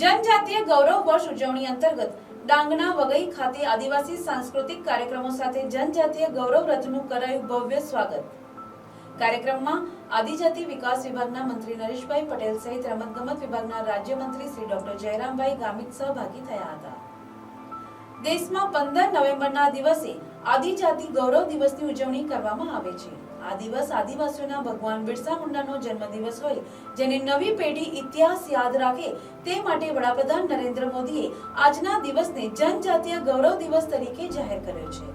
જનજાતીય ગૌરવ વર્ષ ઉજવણી અંતર્ગત ડાંગના વગઈ ખાતે આદિવાસી સાંસ્કૃતિક કાર્યક્રમો સાથે જનજાતીય ગૌરવ રથનું કરાયું ભવ્ય સ્વાગત. કાર્યક્રમમાં આદિજાતિ વિકાસ વિભાગના મંત્રી નરેશભાઈ પટેલ સહિત રમતગમત વિભાગના રાજ્યમંત્રી શ્રી ડોક્ટર જયરામભાઈ ગામિત સહભાગી થયા હતા. દેશમાં પંદર નવેમ્બરના દિવસે આદિજાતિ ગૌરવ દિવસની ઉજવણી કરવામાં આવે છે. આ દિવસ આદિવાસીઓના ભગવાન બિરસા મુંડાનો જન્મદિવસ હોય. જેને નવી પેઢી ઇતિહાસ યાદ રાખે તે માટે વડાપ્રધાન નરેન્દ્ર મોદીએ આજના દિવસને જનજાતીય ગૌરવ દિવસ તરીકે જાહેર કર્યો છે.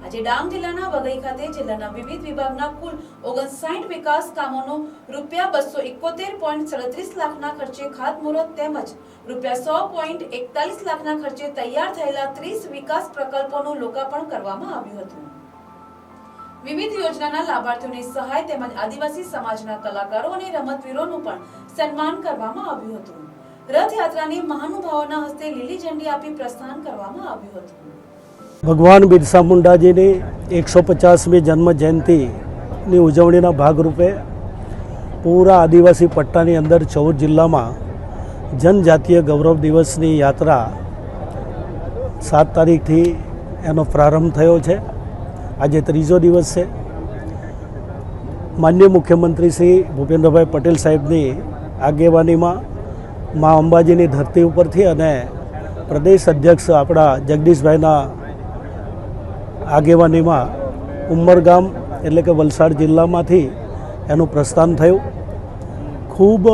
આજે ડાંગ જિલ્લાના વઘઈ ખાતે જિલ્લાના વિવિધ વિભાગના કુલ ઓગણસાઠ વિકાસ કામોનો રૂપિયા બસો એકોતેર પોઈન્ટ સડત્રીસ લાખના ખર્ચે ખાતમુહૂર્ત તેમજ રૂપિયા સો પોઈન્ટ એકતાલીસ લાખના ખર્ચે તૈયાર થયેલા ત્રીસ વિકાસ પ્રકલ્પોનું લોકાર્પણ કરવામાં આવ્યું હતું. વિવિધ યોજનાના લાભાર્થીઓને સહાય તેમજ આદિવાસી સમાજના કલાકારો અને રમતવીરોનું પણ સન્માન કરવામાં આવ્યું હતું. રથયાત્રાને મહાનુભાવોના હસ્તે લીલી ઝંડી આપી પ્રસ્થાન કરવામાં આવ્યું હતું. ભગવાન બિરસા મુંડાજીની એકસો પચાસમી જન્મ જયંતિની ઉજવણીના ભાગરૂપે પૂરા આદિવાસી પટ્ટાની અંદર ચૌદ જિલ્લામાં જનજાતીય ગૌરવ દિવસની યાત્રા સાત તારીખથી એનો પ્રારંભ થયો છે. આજે ત્રીજો દિવસ છે. માન્ય મુખ્યમંત્રી શ્રી ભૂપેન્દ્રભાઈ પટેલ સાહેબની આગેવાનીમાં મા અંબાજીની ધરતી ઉપરથી અને પ્રદેશ અધ્યક્ષ આપણા જગદીશભાઈના આગેવાનીમાં ઉમરગામ એટલે કે વલસાડ જિલ્લામાંથી એનું પ્રસ્થાન થયું. ખૂબ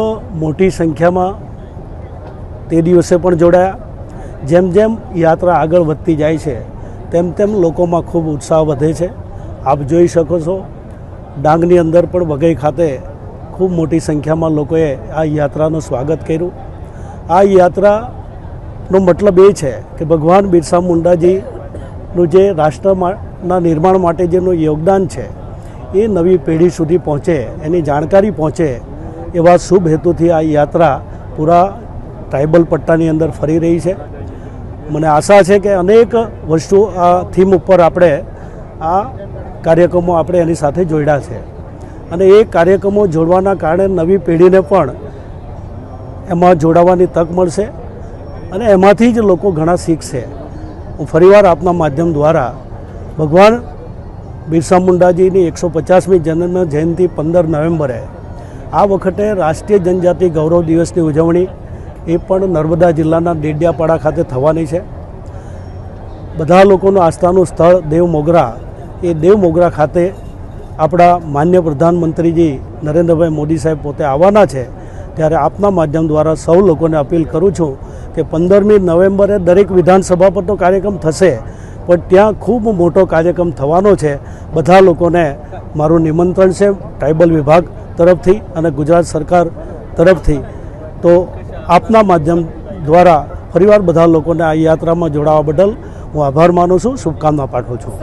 મોટી સંખ્યામાં તે દિવસે પણ જોડાયા. જેમ જેમ યાત્રા આગળ વધતી જાય છે તેમ તેમ લોકોમાં ખૂબ ઉત્સાહ વધે છે. આપ જોઈ શકો છો, ડાંગની અંદર પણ વઘઈ ખાતે ખૂબ મોટી સંખ્યામાં લોકોએ આ યાત્રાનું સ્વાગત કર્યું. આ યાત્રાનો મતલબ એ છે કે ભગવાન બિરસા મુંડાજીનું જે રાષ્ટ્રના નિર્માણ માટે જેનું યોગદાન છે, એ નવી પેઢી સુધી પહોંચે, એની જાણકારી પહોંચે એવા શુભ હેતુથી આ યાત્રા પૂરા ટ્રાઇબલ પટ્ટાની અંદર ફરી રહી છે. મને આશા છે કે અનેક વસ્તુ આ થીમ ઉપર આપણે આ કાર્યક્રમો આપણે એની સાથે જોડ્યા છે. અને એ કાર્યક્રમો જોડવાના કારણે નવી પેઢીને પણ એમાં જોડાવાની તક મળશે અને એમાંથી જ લોકો ઘણા શીખશે. હું ફરીવાર આપના માધ્યમ દ્વારા ભગવાન બિરસા મુંડાજીની એકસો પચાસમી જન્મ જયંતિ પંદર નવેમ્બરે આ વખતે રાષ્ટ્રીય જનજાતિ ગૌરવ દિવસની ઉજવણી એ પણ નર્મદા જિલ્લાના ડેડિયાપાડા ખાતે થવાની છે. બધા લોકોનું આસ્થાનું સ્થળ દેવ મોગરા. એ દેવ મોગરા ખાતે આપણા માન્ય પ્રધાનમંત્રીજી નરેન્દ્રભાઈ મોદી સાહેબ પોતે આવવાના છે. ત્યારે આપના માધ્યમ દ્વારા સૌ લોકોને અપીલ કરું છું કે પંદરમી નવેમ્બરે દરેક વિધાનસભા પર તો કાર્યક્રમ થશે. પણ ત્યાં ખૂબ મોટો કાર્યક્રમ થવાનો છે. બધા લોકોને મારું નિમંત્રણ છે. ટ્રાઇબલ વિભાગ તરફથી અને ગુજરાત સરકાર તરફથી. તો આપના માધ્યમ દ્વારા ફરીવાર બધા લોકોને આ યાત્રામાં જોડાવા બદલ હું આભાર માનું છું. શુભકામના પાઠવું છું.